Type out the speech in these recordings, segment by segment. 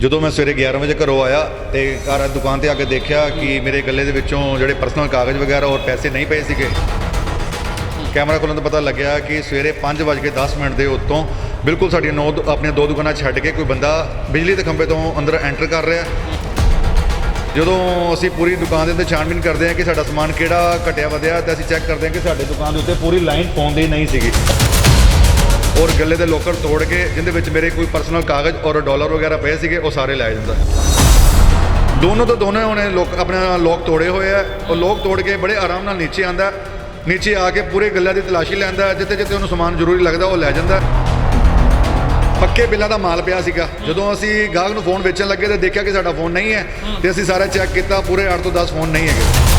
ਜਦੋਂ ਮੈਂ ਸਵੇਰੇ 11 ਵਜੇ ਘਰੋਂ ਆਇਆ ਤੇ ਘਰ ਦੁਕਾਨ ਤੇ ਆ ਕੇ ਦੇਖਿਆ ਕਿ ਮੇਰੇ ਗੱਲੇ ਦੇ ਵਿੱਚੋਂ ਜਿਹੜੇ ਪਰਸਨਲ ਕਾਗਜ਼ ਵਗੈਰਾ ਔਰ ਪੈਸੇ ਨਹੀਂ ਪਏ ਸੀਗੇ। ਕੈਮਰਾ ਖੋਲ੍ਹਣ ਤੋਂ ਪਤਾ ਲੱਗਿਆ ਕਿ ਸਵੇਰੇ 5:10 ਮਿੰਟ ਦੇ ਉੱਤੋਂ ਬਿਲਕੁਲ ਸਾਡੀਆਂ ਨੌ ਆਪਣੀਆਂ ਦੋ ਦੁਕਾਨਾਂ ਛੱਡ ਕੇ ਕੋਈ ਬੰਦਾ ਬਿਜਲੀ ਦੇ ਖੰਭੇ ਤੋਂ ਅੰਦਰ ਐਂਟਰ ਕਰ ਰਿਹਾ। ਜਦੋਂ ਅਸੀਂ ਪੂਰੀ ਦੁਕਾਨ ਦੇ ਅੰਦਰ ਛਾਣਬੀਨ ਕਰਦੇ ਹਾਂ ਕਿ ਸਾਡਾ ਸਮਾਨ ਕਿਹੜਾ ਘਟਿਆ ਵਧਿਆ, ਤੇ ਅਸੀਂ ਚੈੱਕ ਕਰਦੇ ਹਾਂ ਕਿ ਸਾਡੇ ਦੁਕਾਨ ਦੇ ਉੱਤੇ ਪੂਰੀ ਲਾਈਨ ਪਾਉਂਦੀ ਨਹੀਂ ਸੀਗੀ। ਔਰ ਗੱਲੇ ਦੇ ਲੋਕਰ ਤੋੜ ਕੇ ਜਿੰਦੇ ਵਿੱਚ ਮੇਰੇ ਕੋਈ ਪਰਸਨਲ ਕਾਗਜ਼ ਔਰ ਡਾਲਰ ਵਗੈਰਾ ਪਏ ਸੀਗੇ, ਉਹ ਸਾਰੇ ਲੈ ਜਾਂਦਾ। ਦੋਨੋਂ ਤੋਂ ਦੋਨੋਂ ਉਹਨੇ ਲੋਕ ਆਪਣੇ ਲੋਕ ਤੋੜੇ ਹੋਏ ਆ। ਉਹ ਲੋਕ ਤੋੜ ਕੇ ਬੜੇ ਆਰਾਮ ਨਾਲ ਨੀਚੇ ਆਂਦਾ। ਨੀਚੇ ਆ ਕੇ ਪੂਰੇ ਗੱਲਾਂ ਦੀ ਤਲਾਸ਼ੀ ਲੈਂਦਾ। ਜਿੱਥੇ ਜਿੱਥੇ ਉਹਨੂੰ ਸਮਾਨ ਜ਼ਰੂਰੀ ਲੱਗਦਾ, ਉਹ ਲੈ ਜਾਂਦਾ। ਪੱਕੇ ਬਿੱਲਾਂ ਦਾ ਮਾਲ ਪਿਆ ਸੀਗਾ। ਜਦੋਂ ਅਸੀਂ ਗਾਹਕ ਨੂੰ ਫੋਨ ਵੇਚਣ ਲੱਗੇ ਤੇ ਦੇਖਿਆ ਕਿ ਸਾਡਾ ਫੋਨ ਨਹੀਂ ਹੈ, ਤੇ ਅਸੀਂ ਸਾਰਾ ਚੈੱਕ ਕੀਤਾ। ਪੂਰੇ 8 ਤੋਂ 10 ਫੋਨ ਨਹੀਂ ਹੈਗੇ।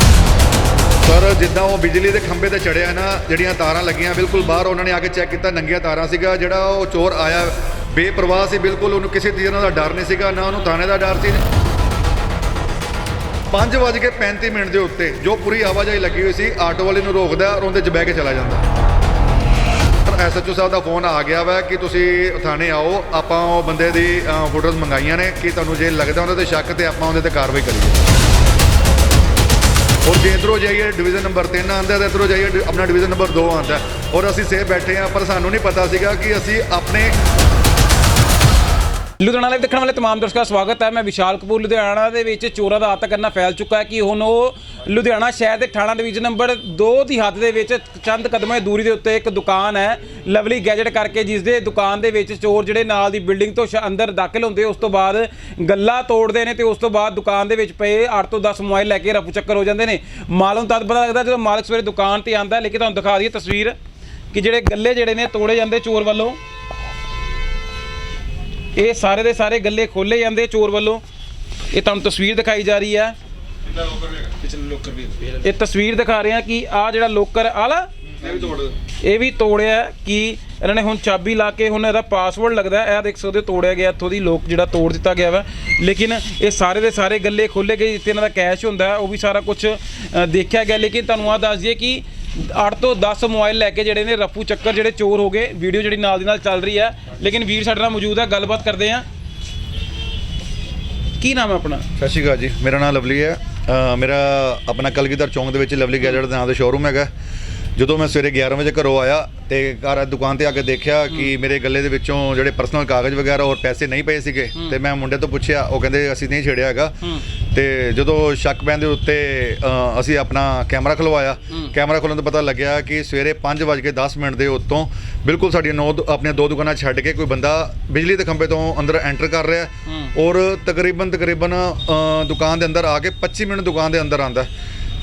ਸਰ ਜਿੱਦਾਂ ਉਹ ਬਿਜਲੀ ਦੇ ਖੰਭੇ ਤੇ ਚੜਿਆ ਨਾ, ਜਿਹੜੀਆਂ ਤਾਰਾਂ ਲੱਗੀਆਂ, ਬਿਲਕੁਲ ਬਾਹਰ ਉਹਨਾਂ ਨੇ ਆ ਕੇ ਚੈੱਕ ਕੀਤਾ, ਨੰਗੀਆਂ ਤਾਰਾਂ ਸੀਗਾ, ਜਿਹੜਾ ਉਹ ਚੋਰ ਆਇਆ, ਬੇਪਰਵਾਹ ਸੀ, ਬਿਲਕੁਲ ਉਹਨੂੰ ਕਿਸੇ ਚੀਜ਼ ਦਾ ਡਰ ਨਹੀਂ ਸੀਗਾ, ਨਾ ਉਹਨੂੰ ਥਾਣੇ ਦਾ ਡਰ ਸੀ। 5:35 ਮਿੰਟ ਦੇ ਉੱਤੇ ਜੋ ਪੂਰੀ ਆਵਾਜਾਈ ਲੱਗੀ ਹੋਈ ਸੀ, ਆਟੋ ਵਾਲੇ ਨੂੰ ਰੋਕਦਾ ਔਰ ਉਹਦੇ 'ਚ ਬਹਿ ਕੇ ਚਲਾ ਜਾਂਦਾ। ਐਸਐਚਓ ਸਾਹਿਬ ਦਾ ਫੋਨ ਆ ਗਿਆ ਵਾ ਕਿ ਤੁਸੀਂ ਥਾਣੇ ਆਓ, ਆਪਾਂ ਉਹ ਬੰਦੇ ਦੀ ਫੋਟੋਜ਼ ਮੰਗਾਈਆਂ ਨੇ, ਕਿ ਤੁਹਾਨੂੰ ਜੇ ਲੱਗਦਾ ਉਹਨਾਂ ਤੇ ਸ਼ੱਕ ਤੇ ਆਪਾਂ ਉਹਦੇ ਤੇ ਕਾਰਵਾਈ ਕਰੀਏ। ਔਰ ਜੇ ਇੱਧਰੋਂ ਜਾਈਏ ਡਿਵੀਜ਼ਨ ਨੰਬਰ 3 ਆਉਂਦਾ ਤੇ ਇੱਧਰੋਂ ਜਾਈਏ ਆਪਣਾ ਡਿਵੀਜ਼ਨ ਨੰਬਰ 2 ਆਉਂਦਾ। ਔਰ ਅਸੀਂ ਸੇਫ ਬੈਠੇ ਆ ਪਰ ਸਾਨੂੰ ਨਹੀਂ ਪਤਾ ਸੀਗਾ ਕਿ ਅਸੀਂ ਆਪਣੇ ਲੁਧਿਆਣਾ ਲਾਈਵ ਦੇਖਣ ਵਾਲੇ तमाम ਦਰਸ਼ਕਾਂ ਦਾ ਸਵਾਗਤ ਹੈ ਮੈਂ ਵਿਸ਼ਾਲ ਕਪੂਰ ਲੁਧਿਆਣਾ ਦੇ ਵਿੱਚ ਚੋਰਾਂ ਦਾ ਆਤਕ ਕਰਨਾ ਫੈਲ ਚੁੱਕਾ ਹੈ ਕਿ ਹੁਣ ਉਹ ਲੁਧਿਆਣਾ ਸ਼ਹਿਰ ਦੇ ਥਾਣਾ ਡਿਵੀਜ਼ਨ ਨੰਬਰ 2 ਦੀ ਹੱਦ ਦੇ ਵਿੱਚ ਚੰਦ ਕਦਮਾਂ ਦੀ ਦੂਰੀ ਦੇ ਉੱਤੇ ਇੱਕ ਦੁਕਾਨ ਹੈ ਲਵਲੀ ਗੈਜਟ ਕਰਕੇ ਜਿਸ ਦੇ ਦੁਕਾਨ ਦੇ ਵਿੱਚ ਚੋਰ ਜਿਹੜੇ ਨਾਲ ਦੀ ਬਿਲਡਿੰਗ ਤੋਂ ਸ਼- ਅੰਦਰ ਦਾਖਲ ਹੁੰਦੇ ਉਸ ਤੋਂ ਬਾਅਦ ਗੱਲਾ ਤੋੜਦੇ ਨੇ ਤੇ ਉਸ ਤੋਂ ਬਾਅਦ ਦੁਕਾਨ ਦੇ ਵਿੱਚ ਪਏ 8 ਤੋਂ 10 ਮੋਬਾਈਲ ਲੈ ਕੇ ਰਫੂ ਚੱਕਰ ਹੋ ਜਾਂਦੇ ਨੇ ਮਾਲੂਮ ਤਦ ਪਤਾ ਲੱਗਦਾ ਜਦੋਂ ਮਾਲਕ ਸਵੇਰੇ ਦੁਕਾਨ ਤੇ ਆਂਦਾ ਲੇਕਿਨ ਤੁਹਾਨੂੰ ਦਿਖਾ ਦਈਏ ਤਸਵੀਰ ਕਿ ਜਿਹੜੇ ਗੱਲੇ ਜਿਹੜੇ ਨੇ ਤੋੜੇ ਜਾਂਦੇ ਚੋਰ ਵੱਲੋਂ ਇਹ ਸਾਰੇ ਦੇ ਸਾਰੇ ਗੱਲੇ ਖੋਲੇ ਜਾਂਦੇ ਚੋਰ ਵੱਲੋਂ। ਇਹ ਤੁਹਾਨੂੰ ਤਸਵੀਰ ਦਿਖਾਈ ਜਾ ਰਹੀ ਹੈ ਇਹ ਤਸਵੀਰ ਦਿਖਾ ਰਹੇ ਆ ਕਿ ਆ ਜਿਹੜਾ ਲੋਕਰ ਆਲਾ ਇਹ ਵੀ ਤੋੜਿਆ ਕਿ ਇਹਨਾਂ ਨੇ ਹੁਣ ਚਾਬੀ ਲਾ ਕੇ ਹੁਣ ਇਹਦਾ ਪਾਸਵਰਡ ਲੱਗਦਾ। ਇਹ ਦੇਖ ਸਕਦੇ ਤੋੜਿਆ ਗਿਆ ਇੱਥੋਂ ਦੀ ਲੋਕ ਜਿਹੜਾ ਤੋੜ ਦਿੱਤਾ ਗਿਆ ਵਾ। ਲੇਕਿਨ ਇਹ ਸਾਰੇ ਦੇ ਸਾਰੇ ਗੱਲੇ ਖੋਲੇ ਗਏ ਜਿੱਥੇ ਇਹਨਾਂ ਦਾ ਕੈਸ਼ ਹੁੰਦਾ ਉਹ ਵੀ ਸਾਰਾ ਕੁਝ ਦੇਖਿਆ ਗਿਆ। ਲੇਕਿਨ ਤੁਹਾਨੂੰ ਆ ਦੱਸ ਦਈਏ ਕਿ 8 ਤੋਂ 10 ਮੋਬਾਈਲ ਲੈ ਕੇ ਜਿਹੜੇ ਨੇ ਰਫੂ ਚੱਕਰ ਜਿਹੜੇ ਚੋਰ ਹੋ ਗਏ ਵੀਡੀਓ ਜਿਹੜੀ ਨਾਲ ਦੀ ਨਾਲ ਚੱਲ ਰਹੀ ਹੈ। ਲੇਕਿਨ ਵੀਰ ਸਾਡੇ ਨਾਲ ਮੌਜੂਦ ਹੈ ਗੱਲਬਾਤ ਕਰਦੇ ਆ ਕੀ ਨਾਮ ਹੈ ਆਪਣਾ? ਸਤਿ ਸ਼੍ਰੀ ਅਕਾਲ ਜੀ ਮੇਰਾ ਨਾਮ ਲਵਲੀ ਹੈ। ਮੇਰਾ ਆਪਣਾ ਕਲਗੀਧਰ ਚੌਂਕ ਦੇ ਵਿੱਚ ਲਵਲੀ ਗੈਜਟ ਦੇ ਨਾਮ ਦਾ ਸ਼ੋਰੂਮ ਹੈਗਾ। ਜਦੋਂ ਮੈਂ ਸਵੇਰੇ 11 ਵਜੇ ਘਰੋਂ ਆਇਆ ਤੇ ਘਰ ਦੁਕਾਨ ਤੇ ਆ ਕੇ ਦੇਖਿਆ ਕਿ ਮੇਰੇ ਗੱਲੇ ਦੇ ਵਿੱਚੋਂ ਜਿਹੜੇ ਪਰਸਨਲ ਕਾਗਜ਼ ਵਗੈਰਾ ਔਰ ਪੈਸੇ ਨਹੀਂ ਪਏ ਸੀਗੇ ਤੇ ਮੈਂ ਮੁੰਡੇ ਤੋਂ ਪੁੱਛਿਆ ਉਹ ਕਹਿੰਦੇ ਅਸੀਂ ਨਹੀਂ ਛੇੜਿਆ ਹੈਗਾ। ਤੇ ਜਦੋਂ ਸ਼ੱਕ ਪੈਣ ਦੇ ਉੱਤੇ ਅਸੀਂ ਆਪਣਾ ਕੈਮਰਾ ਖਲਵਾਇਆ। ਕੈਮਰਾ ਖੋਲ੍ਹਣ ਤੋਂ ਪਤਾ ਲੱਗਿਆ ਕਿ ਸਵੇਰੇ 5:10 ਮਿੰਟ ਦੇ ਉੱਤੋਂ ਬਿਲਕੁਲ ਸਾਡੀਆਂ ਨੌ ਆਪਣੀਆਂ ਦੋ ਦੁਕਾਨਾਂ ਛੱਡ ਕੇ ਕੋਈ ਬੰਦਾ ਬਿਜਲੀ ਦੇ ਖੰਭੇ ਤੋਂ ਅੰਦਰ ਐਂਟਰ ਕਰ ਰਿਹਾ। ਔਰ ਤਕਰੀਬਨ ਤਕਰੀਬਨ ਦੁਕਾਨ ਦੇ ਅੰਦਰ ਆ ਕੇ 25 ਮਿੰਟ ਦੁਕਾਨ ਦੇ ਅੰਦਰ ਆਂਦਾ।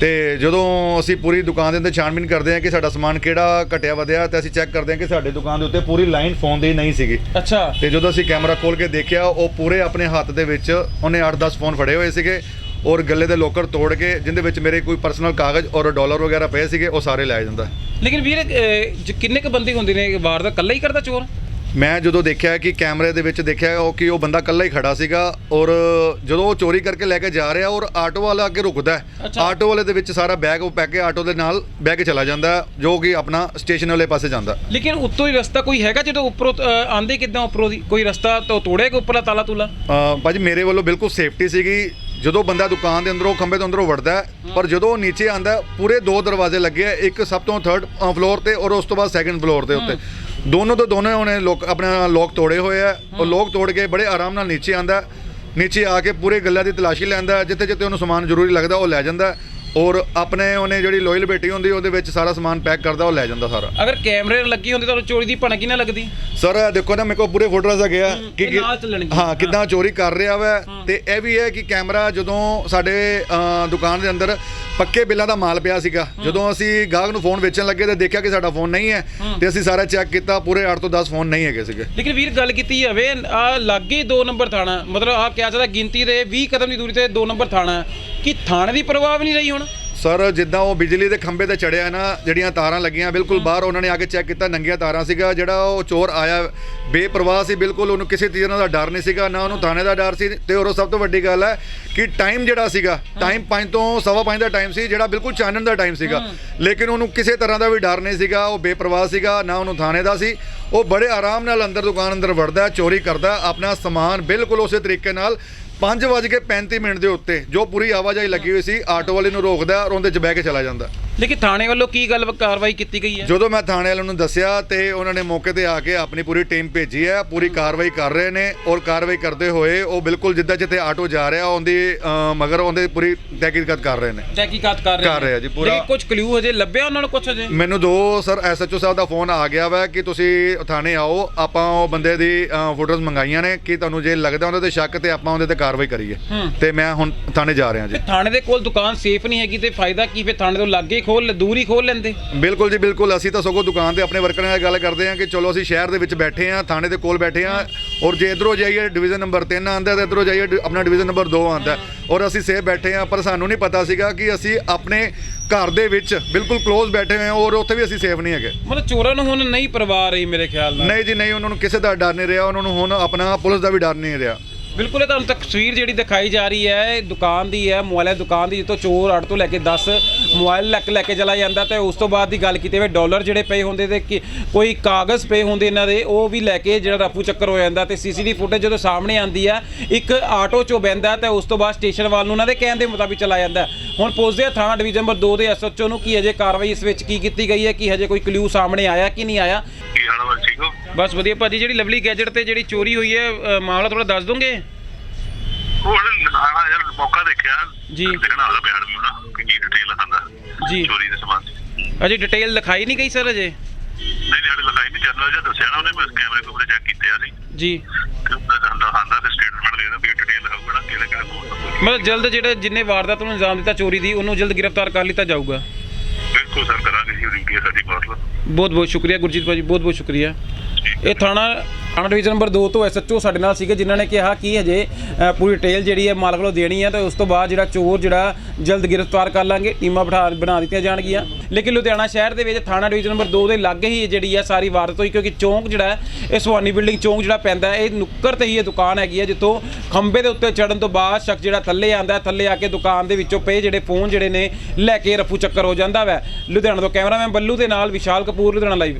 ਤੇ ਜਦੋਂ ਅਸੀਂ ਪੂਰੀ ਦੁਕਾਨ ਦੇ ਅੰਦਰ ਛਾਣਬੀਨ ਕਰਦੇ ਹਾਂ ਕਿ ਸਾਡਾ ਸਮਾਨ ਕਿਹੜਾ ਘਟਿਆ ਵਧਿਆ ਤੇ ਅਸੀਂ ਚੈੱਕ ਕਰਦੇ ਹਾਂ ਕਿ ਸਾਡੇ ਦੁਕਾਨ ਦੇ ਉੱਤੇ ਪੂਰੀ ਲਾਈਨ ਫੋਨ ਦੀ ਨਹੀਂ ਸੀਗੀ। ਅੱਛਾ। ਤੇ ਜਦੋਂ ਅਸੀਂ ਕੈਮਰਾ ਖੋਲ ਕੇ ਦੇਖਿਆ ਉਹ ਪੂਰੇ ਆਪਣੇ ਹੱਥ ਦੇ ਵਿੱਚ ਉਹਨੇ 8-10 ਫੋਨ ਫੜੇ ਹੋਏ ਸੀਗੇ ਔਰ ਗੱਲੇ ਦੇ ਲੋਕਰ ਤੋੜ ਕੇ ਜਿੰਦੇ ਵਿੱਚ ਮੇਰੇ ਕੋਈ ਪਰਸਨਲ ਕਾਗਜ਼ ਔਰ ਡਾਲਰ ਵਗੈਰਾ ਪਏ ਸੀਗੇ ਉਹ ਸਾਰੇ ਲੈ ਜਾਂਦਾ। ਲੇਕਿਨ ਵੀਰ ਅਹ, ਜ- ਕਿੰਨੇ ਕ ਬੰਦੇ ਹੁੰਦੇ ਨੇ? ਵਾਰ ਦਾ ਇਕੱਲਾ ਹੀ ਕਰਦਾ ਚੋਰ? ਮੈਂ ਜਦੋਂ ਦੇਖਿਆ ਕਿ ਕੈਮਰੇ ਦੇ ਵਿੱਚ ਦੇਖਿਆ ਉਹ ਕਿ ਉਹ ਬੰਦਾ ਇਕੱਲਾ ਹੀ ਖੜਾ ਸੀਗਾ ਔਰ ਜਦੋਂ ਉਹ ਚੋਰੀ ਕਰਕੇ ਲੈ ਕੇ ਜਾ ਰਿਹਾ ਔਰ ਆਟੋ ਵਾਲਾ ਅੱਗੇ ਰੁਕਦਾ ਹੈ। ਆਟੋ ਵਾਲੇ ਦੇ ਵਿੱਚ ਸਾਰਾ ਬੈਗ ਉਹ ਪੈ ਕੇ ਆਟੋ ਦੇ ਨਾਲ ਬਹਿ ਕੇ ਚਲਾ ਜਾਂਦਾ ਜੋ ਕਿ ਆਪਣਾ ਸਟੇਸ਼ਨ ਵਾਲੇ ਪਾਸੇ ਜਾਂਦਾ ਲੇਕਿਨ ਉੱਤੋਂ ਹੀ ਰਸਤਾ ਕੋਈ ਹੈਗਾ ਜਦੋਂ ਉੱਪਰੋਂ ਆਂਦੇ ਕਿਦਾਂ ਉੱਪਰੋਂ ਦੀ? ਕੋਈ ਰਸਤਾ ਤੋਂ ਤੋੜਿਆ ਕਿ ਉੱਪਰਲਾ ਤਾਲਾ ਤੁਲਾ? ਭਾਜੀ ਮੇਰੇ ਵੱਲੋਂ ਬਿਲਕੁਲ ਸੇਫਟੀ ਸੀਗੀ। ਜਦੋਂ ਬੰਦਾ ਦੁਕਾਨ ਦੇ ਅੰਦਰੋਂ ਖੰਭੇ ਤੋਂ ਅੰਦਰੋਂ ਵੜਦਾ ਪਰ ਜਦੋਂ ਉਹ ਨੀਚੇ ਆਂਦਾ ਪੂਰੇ ਦੋ ਦਰਵਾਜ਼ੇ ਲੱਗੇ ਆ ਇੱਕ ਸਭ ਤੋਂ ਥਰਡ ਫਲੋਰ ਤੇ ਔਰ ਉਸ ਤੋਂ ਬਾਅਦ ਸੈਕੰਡ ਫਲੋਰ ਦੇ ਉੱਤੇ। ਦੋਨੋਂ ਤੋਂ ਦੋਨੋਂ ਉਹਨੇ ਲੋਕ ਆਪਣਾ ਲੋਕ ਤੋੜੇ ਹੋਏ ਆ। ਉਹ ਲੋਕ ਤੋੜ ਕੇ ਬੜੇ ਆਰਾਮ ਨਾਲ ਨੀਚੇ ਆਂਦਾ। ਨੀਚੇ ਆ ਕੇ ਪੂਰੇ ਗੱਲਾਂ ਦੀ ਤਲਾਸ਼ੀ ਲੈਂਦਾ। ਜਿੱਥੇ ਜਿੱਥੇ ਉਹਨੂੰ ਸਮਾਨ ਜ਼ਰੂਰੀ ਲੱਗਦਾ ਉਹ ਲੈ ਜਾਂਦਾ। ਔਰ ਆਪਣੇ ਉਹਨੇ ਜਿਹੜੀ ਲੋਇਲ ਬੇਟੀ ਹੁੰਦੀ ਉਹਦੇ ਵਿੱਚ ਸਾਰਾ ਸਮਾਨ ਪੈਕ ਕਰਦਾ ਉਹ ਲੈ ਜਾਂਦਾ ਸਾਰਾ। ਅਗਰ ਕੈਮਰੇ ਲੱਗੀ ਹੁੰਦੀ ਤਾਂ ਉਹ ਚੋਰੀ ਦੀ ਭਣਕ ਹੀ ਨਾ ਲੱਗਦੀ। ਸਰ ਇਹ ਦੇਖੋ ਨਾ ਮੇਰੇ ਕੋਲ ਪੂਰੇ ਫੋਟੋਜ਼ ਆ ਕਿ ਇਹ ਨਾਲ ਚੱਲਣਗੇ। ਹਾਂ ਕਿੱਦਾਂ ਚੋਰੀ ਕਰ ਰਿਹਾ ਵਾ। ਤੇ ਇਹ ਵੀ ਹੈ ਕਿ ਕੈਮਰਾ ਜਦੋਂ ਸਾਡੇ ਅ, ਦੁਕਾਨ ਦੇ ਅੰਦਰ ਪੱਕੇ ਬਿੱਲਾਂ ਦਾ ਮਾਲ ਪਿਆ ਸੀਗਾ ਜਦੋਂ ਅਸੀਂ ਗਾਹਕ ਨੂੰ ਫੋਨ ਵੇਚਣ ਲੱਗੇ ਤੇ ਦੇਖਿਆ ਕਿ ਸਾਡਾ ਫੋਨ ਨਹੀਂ ਹੈ ਤੇ ਅਸੀਂ ਸਾਰਾ ਚੈੱਕ ਕੀਤਾ ਪੂਰੇ 8 ਤੋਂ 10 ਫੋਨ ਨਹੀਂ ਹੈਗੇ ਸੀਗੇ। ਲੇਕਿਨ ਵੀਰ ਗੱਲ ਕੀਤੀ ਜਾਵੇ ਆ ਲੱਗੇ 2 ਨੰਬਰ ਥਾਣਾ ਮਤਲਬ ਆ ਕਿਹਾ ਜਾਂਦਾ ਗਿਣਤੀ ਦੇ 20 ਕਦਮ ਦੀ ਦੂਰੀ ਤੇ 2 ਨੰਬਰ ਥਾਣਾ। ਹੈ। ਕੀ ਥਾਣੇ ਦੀ ਪ੍ਰਭਾਵ ਨਹੀਂ ਰਹੀ ਹੁਣ? ਸਰ ਜਿੱਦਾਂ ਉਹ ਬਿਜਲੀ ਦੇ ਖੰਭੇ ਤੇ ਚੜਿਆ ਨਾ ਜਿਹੜੀਆਂ ਤਾਰਾਂ ਲੱਗੀਆਂ ਬਿਲਕੁਲ ਬਾਹਰ ਉਹਨਾਂ ਨੇ ਆ ਕੇ ਚੈੱਕ ਕੀਤਾ ਨੰਗੀਆਂ ਤਾਰਾਂ ਸੀਗਾ ਜਿਹੜਾ ਉਹ ਚੋਰ ਆਇਆ ਬੇਪਰਵਾਹ ਸੀ ਬਿਲਕੁਲ ਉਹਨੂੰ ਕਿਸੇ ਚੀਜ਼ ਦਾ ਡਰ ਨਹੀਂ ਸੀਗਾ ਨਾ ਉਹਨੂੰ ਥਾਣੇ ਦਾ ਡਰ ਸੀ ਤੇ ਹੋਰ ਸਭ ਤੋਂ ਵੱਡੀ ਗੱਲ ਹੈ ਕਿ ਟਾਈਮ ਜਿਹੜਾ ਸੀਗਾ ਟਾਈਮ 5 ਤੋਂ ਸਵਾ ਪੰਜ ਦਾ ਟਾਈਮ ਸੀ ਜਿਹੜਾ ਬਿਲਕੁਲ ਚਾਨਣ ਦਾ ਟਾਈਮ ਸੀਗਾ। ਲੇਕਿਨ ਉਹਨੂੰ ਕਿਸੇ ਤਰ੍ਹਾਂ ਦਾ ਵੀ ਡਰ ਨਹੀਂ ਸੀਗਾ ਉਹ ਬੇਪਰਵਾਹ ਸੀਗਾ ਨਾ ਉਹਨੂੰ ਥਾਣੇ ਦਾ ਸੀ। ਉਹ ਬੜੇ ਆਰਾਮ ਨਾਲ ਅੰਦਰ ਦੁਕਾਨ ਅੰਦਰ ਵੜਦਾ ਚੋਰੀ ਕਰਦਾ ਆਪਣਾ ਸਮਾਨ ਬਿਲਕੁਲ ਉਸੇ ਤਰੀਕੇ ਨਾਲ 5:35 ਮਿੰਟ ਦੇ ਉੱਤੇ ਜੋ ਪੂਰੀ ਆਵਾਜਾਈ ਲੱਗੀ ਹੋਈ ਸੀ, ਆਟੋ ਵਾਲੇ ਨੂੰ ਰੋਕਦਾ ਔਰ ਉਹਦੇ 'ਚ ਬਹਿ ਕੇ ਚਲਾ ਜਾਂਦਾ। ਲੇਕਿਨ ਥਾਣੇ ਵੱਲੋਂ ਕੀ ਗੱਲ ਕਾਰਵਾਈ ਕੀਤੀ ਗਈ ਹੈ? ਜਦੋਂ ਮੈਂ ਥਾਣੇ ਵਾਲਿਆਂ ਨੂੰ ਦੱਸਿਆ ਤੇ ਉਹਨਾਂ ਨੇ ਮੌਕੇ ਤੇ ਆ ਕੇ ਆਪਣੀ ਪੂਰੀ ਟੀਮ ਭੇਜੀ ਹੈ ਪੂਰੀ ਕਾਰਵਾਈ ਕਰ ਰਹੇ ਨੇ ਔਰ ਕਾਰਵਾਈ ਕਰਦੇ ਹੋਏ ਉਹ ਬਿਲਕੁਲ ਜਿੱਦਾਂ ਜਿੱਥੇ ਆਟੋ ਜਾ ਰਿਹਾ ਉਹਦੀ ਮਗਰ ਉਹਦੇ ਪੂਰੀ ਤਹਿਕੀਕਤ ਕਰ ਰਹੇ ਨੇ। ਤਹਿਕੀਕਾਤ ਕਰ ਰਹੇ ਕਰ ਰਹੇ ਆ ਜੀ, ਪੂਰਾ- ਕੁਝ ਕਲੂ ਹਜੇ ਲੱਭਿਆ ਉਹਨਾਂ ਨੂੰ ਕੁਝ ਹਜੇ ਮੈਨੂੰ ਦੋ ਸਰ ਐਸਐਚਓ ਸਾਹਿਬ ਦਾ ਫੋਨ ਆ ਗਿਆ ਵਾ ਕਿ ਤੁਸੀਂ ਥਾਣੇ ਆਓ ਆਪਾਂ ਉਹ ਬੰਦੇ ਦੀ ਫੋਟੋਜ਼ ਮੰਗਾਈਆਂ ਨੇ ਕਿ ਤੁਹਾਨੂੰ ਜੇ ਲੱਗਦਾ ਉਹਦੇ ਤੇ ਸ਼ੱਕ ਤੇ ਆਪਾਂ ਉਹਦੇ ਤੇ ਕਾਰਵਾਈ ਕਰੀਏ। ਤੇ ਮੈਂ ਹੁਣ ਥਾਣੇ ਜਾ ਰਿਹਾ ਜੀ। ਥਾਣੇ ਦੇ ਕੋਲ ਦੁਕਾਨ ਸੇਫ ਨਹੀਂ ਹੈਗੀ ਤੇ ਫਾਇਦਾ ਕੀ? ਫਿਰ ਥਾਣੇ ਤੋਂ ਲਾਗੇ ਖੋਲ ਦੂਰ ਖੋਲ ਲੈਂਦੇ। ਬਿਲਕੁਲ ਜੀ ਬਿਲਕੁਲ। ਅਸੀਂ ਤਾਂ ਸਗੋਂ ਦੁਕਾਨ ਤੇ ਆਪਣੇ ਵਰਕਰਾਂ ਨਾਲ ਗੱਲ ਕਰਦੇ ਹਾਂ ਕਿ ਚਲੋ ਅਸੀਂ ਸ਼ਹਿਰ ਦੇ ਵਿੱਚ ਬੈਠੇ ਹਾਂ ਥਾਣੇ ਦੇ ਕੋਲ ਬੈਠੇ ਹਾਂ ਔਰ ਜੇ ਇਧਰੋਂ ਜਾਈਏ ਡਿਵੀਜ਼ਨ ਨੰਬਰ 3 ਆਂਦਾ ਤੇ ਇਧਰੋਂ ਜਾਈਏ ਆਪਣਾ ਡਿਵੀਜ਼ਨ ਨੰਬਰ 2 ਆਂਦਾ ਔਰ ਅਸੀਂ ਸੇਫ ਬੈਠੇ ਹਾਂ ਪਰ ਸਾਨੂੰ ਨਹੀਂ ਪਤਾ ਸੀਗਾ ਕਿ ਅਸੀਂ ਆਪਣੇ ਘਰ ਦੇ ਵਿੱਚ ਬਿਲਕੁਲ ক্লোਜ਼ ਬੈਠੇ ਹੋਏ ਹਾਂ ਔਰ ਉੱਥੇ ਵੀ ਅਸੀਂ ਸੇਫ ਨਹੀਂ ਹੈਗੇ। ਮਤਲਬ ਚੋਰਾਂ ਨੂੰ ਹੁਣ ਨਹੀਂ ਪਰਵਾਹ ਰਹੀ ਮੇਰੇ ਖਿਆਲ ਨਾਲ। ਨਹੀਂ ਜੀ ਨਹੀਂ ਉਹਨਾਂ ਨੂੰ ਕਿਸੇ ਦਾ ਡਰ ਨਹੀਂ ਰਿਹਾ ਉਹਨਾਂ ਨੂੰ ਹੁਣ ਆਪਣਾ ਪੁਲਿਸ ਦਾ ਵੀ ਡਰ ਨਹੀਂ ਰਿਹਾ। ਬਿਲਕੁਲ ਇਹ ਤੁਹਾਨੂੰ ਤਸਵੀਰ ਜਿਹੜੀ ਦਿਖਾਈ ਜਾ ਰਹੀ ਹੈ ਦੁਕਾਨ ਦੀ ਹੈ ਮੋਬਾਈਲ ਦੁਕਾਨ ਦੀ ਜਿੱਥੋਂ ਚੋਰ 8 ਤੋਂ ਲੈ ਕੇ 10 ਮੋਬਾਈਲ ਲੱਕ ਲੈ ਕੇ ਚਲਾ ਜਾਂਦਾ ਤੇ ਉਸ ਤੋਂ ਬਾਅਦ ਦੀ ਗੱਲ ਕੀਤੀ ਹੋਵੇ ਡਾਲਰ ਜਿਹੜੇ ਪਏ ਹੁੰਦੇ ਤੇ ਕੋਈ ਕਾਗਜ਼ ਪਏ ਹੁੰਦੇ ਇਹਨਾਂ ਦੇ ਉਹ ਵੀ ਲੈ ਕੇ ਜਿਹੜਾ ਰਫੂ ਚੱਕਰ ਹੋ ਜਾਂਦਾ ਤੇ ਸੀਸੀਟੀਵੀ ਫੁਟੇਜ ਜਦੋਂ ਸਾਹਮਣੇ ਆਂਦੀ ਆ ਇੱਕ ਆਟੋ ਚੋਂ ਬਹਿੰਦਾ ਤੇ ਉਸ ਤੋਂ ਬਾਅਦ ਸਟੇਸ਼ਨ ਵੱਲ ਨੂੰ ਉਹਨਾਂ ਦੇ ਕਹਿਣ ਦੇ ਮੁਤਾਬਿਕ ਚਲਾ ਜਾਂਦਾ। ਹੁਣ ਪੁੱਛਦੇ ਥਾਣਾ ਡਿਵੀਜ਼ਨ ਨੰਬਰ 2 ਦੇ ਐਸਐਚਓ ਨੂੰ ਕੀ ਅਜੇ ਕਾਰਵਾਈ ਇਸ ਵਿੱਚ ਕੀ ਕੀਤੀ ਗਈ ਹੈ ਕਿ ਹਜੇ ਕੋਈ ਕਲੂ ਸਾਹਮਣੇ ਆਇਆ ਕਿ ਨਹੀਂ ਆਇਆ? ਕੀ ਹਾਲ ਹੈ ਠੀਕ ਹੋ। ਬਸ ਵਧੀਆ ਭਾਜੀ ਜਿਹੜੀ ਲਵਲੀ ਗੈਜਟ ਤੇ ਜਿਹੜੀ ਚੋਰੀ ਹੋਈ ਹੈ ਮਾਮਲਾ ਥੋੜਾ ਦੱਸ ਦੋਗੇ? ਉਹ ਆਣਾ ਯਾਰ ਮੌਕਾ ਦੇਖਿਆ। ਜੀ। ਦੇਖਣਾ ਵਾਲਾ ਬਿਆਨ ਵੀ ਉਹਨਾਂ ਕਿ ਕੀ ਡਿਟੇਲ ਆਂਦਾ ਜੀ। ਚੋਰੀ ਦੇ ਸਮਾਨ ਦੀ। ਅਜੇ ਡਿਟੇਲ ਲਿਖਾਈ ਨਹੀਂ ਗਈ ਸਰ ਅਜੇ। ਨਹੀਂ ਨਹੀਂ ਹਾਲੇ ਲਿਖਾਈ ਨਹੀਂ ਜਨਰਲ ਜਿਹਾ ਦੱਸਿਆ ਨਾ ਉਹਨੇ ਬਸ ਕੈਮਰੇ ਕੁਮਰੇ ਚੈੱਕ ਕੀਤੇ ਆ ਸੀ ਜੀ। ਤੇ ਉਹਦਾ ਆਂਦਾ ਸਟੇਟਮੈਂਟ ਦੇਣਾ ਫਿਰ ਡਿਟੇਲ ਲਿਖਾਊਗਾ ਨਾ ਕਿਹੜਾ ਕਿਹੜਾ ਕੋਲ ਮਤਲਬ ਜਲਦ ਜਿਹੜੇ ਜਿੰਨੇ ਵਾਰਦਾਤ ਨੂੰ ਅੰਜਾਮ ਦਿੱਤਾ ਚੋਰੀ ਦੀ ਉਹਨੂੰ ਜਲਦ ਗ੍ਰਿਫਤਾਰ ਕਰ ਲਿੱਤਾ ਜਾਊਗਾ। ਬਿਲਕੁਲ ਸਰ ਕਰਾਂਗੇ ਜੀ ਹੈ ਸਾਡੀ ਕੋਲ। ਬਹੁਤ ਬਹੁਤ ਸ਼ੁਕਰੀਆ ਗੁਰਜੀਤ ਭਾਜੀ ਬਹੁਤ ਬਹੁਤ ਸ਼ੁਕਰੀਆ। ਇਹ ਥਾਣਾ ਥਾਣਾ ਡਿਵੀਜ਼ਨ ਨੰਬਰ 2 ਤੋਂ ਐਸਐਚਓ ਸਾਡੇ ਨਾਲ ਸੀਗੇ, ਜਿਨ੍ਹਾਂ ਨੇ ਕਿਹਾ ਕਿ ਹਜੇ ਪੂਰੀ ਡਿਟੇਲ ਜਿਹੜੀ ਹੈ ਮਾਲਕ ਨੂੰ ਦੇਣੀ ਹੈ ਤੇ ਉਸ ਤੋਂ ਬਾਅਦ ਜਿਹੜਾ ਚੋਰ ਜਿਹੜਾ ਜਲਦ ਗ੍ਰਿਫਤਾਰ ਕਰ ਲਾਂਗੇ, ਟੀਮਾਂ ਬਿਠਾ, ਬਣਾ ਦਿੱਤੀਆਂ ਜਾਣਗੀਆਂ। ਲੇਕਿਨ ਲੁਧਿਆਣਾ ਸ਼ਹਿਰ ਦੇ ਵਿੱਚ ਥਾਣਾ ਡਿਵੀਜ਼ਨ ਨੰਬਰ 2 ਦੇ ਲਾਗੇ ਹੀ ਜਿਹੜੀ ਹੈ ਸਾਰੀ ਵਾਰਤ ਹੋਈ, ਕਿਉਂਕਿ ਚੌਂਕ ਜਿਹੜਾ, ਇਹ ਸਵਾਨੀ ਬਿਲਡਿੰਗ ਚੌਂਕ ਜਿਹੜਾ ਪੈਂਦਾ ਇਹ ਨੁੱਕਰ ਤੇ ਹੀ ਇਹ ਦੁਕਾਨ ਹੈਗੀ ਹੈ, ਜਿੱਥੋਂ ਖੰਬੇ ਦੇ ਉੱਤੇ ਚੜਨ ਤੋਂ ਬਾਅਦ ਸ਼ਖਸ ਜਿਹੜਾ ਥੱਲੇ ਆਂਦਾ ਥੱਲੇ ਆ ਕੇ ਦੁਕਾਨ ਦੇ ਵਿੱਚੋਂ ਪਏ ਜਿਹੜੇ ਫੋਨ ਜਿਹੜੇ ਨੇ, ਲੈ ਕੇ ਰਫੂ ਚੱਕਰ ਹੋ ਜਾਂਦਾ ਵੈ। ਲੁਧਿਆਣਾ ਤੋਂ ਕੈਮਰਾਮੈਨ ਬੱਲੂ ਦੇ ਨਾਲ ਵਿਸ਼ਾਲ ਕਪੂਰ, ਲੁਧਿਆਣਾ ਲਾਈਵ